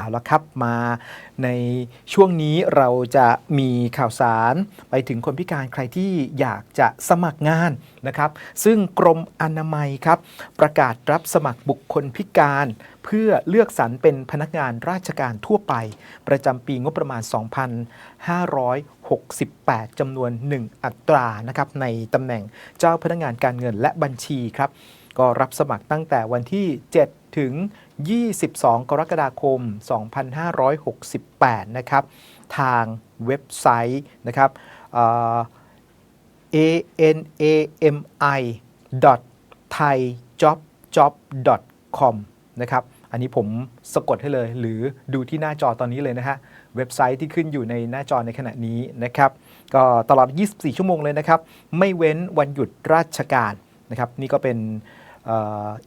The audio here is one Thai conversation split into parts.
เอาละครับมาในช่วงนี้เราจะมีข่าวสารไปถึงคนพิการใครที่อยากจะสมัครงานนะครับ ซึ่งกรมอนามัยครับ ประกาศรับสมัครบุคคลพิการ เพื่อเลือกสรรเป็นพนักงานราชการทั่วไป ประจำปีงบประมาณ 2,568จำนวน 1 อัตรานะครับในตำแหน่งเจ้าพนักงานการเงินและบัญชีครับ ก็รับสมัครตั้งแต่วันที่ 7 ถึง 22 กรกฎาคม 2568 นะครับ ทางเว็บไซต์นะครับ anami thaijobjob.com นะครับ อันนี้ผมสะกดให้เลย หรือดูที่หน้าจอตอนนี้เลยนะฮะ เว็บไซต์ที่ขึ้นอยู่ในหน้าจอในขณะนี้นะครับ ก็ตลอด 24 ชั่วโมงเลยนะครับ ไม่เว้นวันหยุดราชการนะครับ นี่ก็เป็น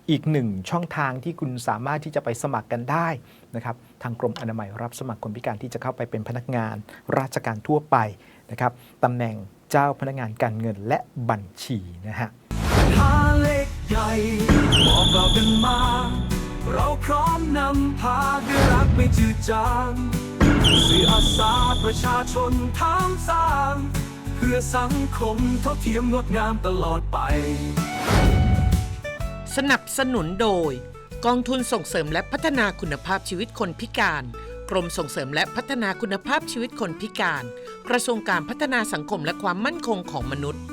อีกหนึ่งช่องทางที่คุณสามารถที่จะไปสมัครกันได้นะครับทางกรมอนามัยรับสมัครคนพิการที่จะเข้าไปเป็นพนักงานราชการทั่วไปนะครับตำแหน่งเจ้าพนักงานการเงินและบัญชีนะฮะหาเล็กใหญ่บอกเรากันมา เราพร้อมนำพาด้วยรักไม่จืดจางสื่ออาสาประชาชนทางสร้าง เพื่อสังคมเท่าเทียมงดงามตลอดไป สนับสนุนโดย กองทุนส่งเสริมและพัฒนาคุณภาพชีวิตคนพิการ กรมส่งเสริมและพัฒนาคุณภาพชีวิตคนพิการ กระทรวงการพัฒนาสังคมและความมั่นคงของมนุษย์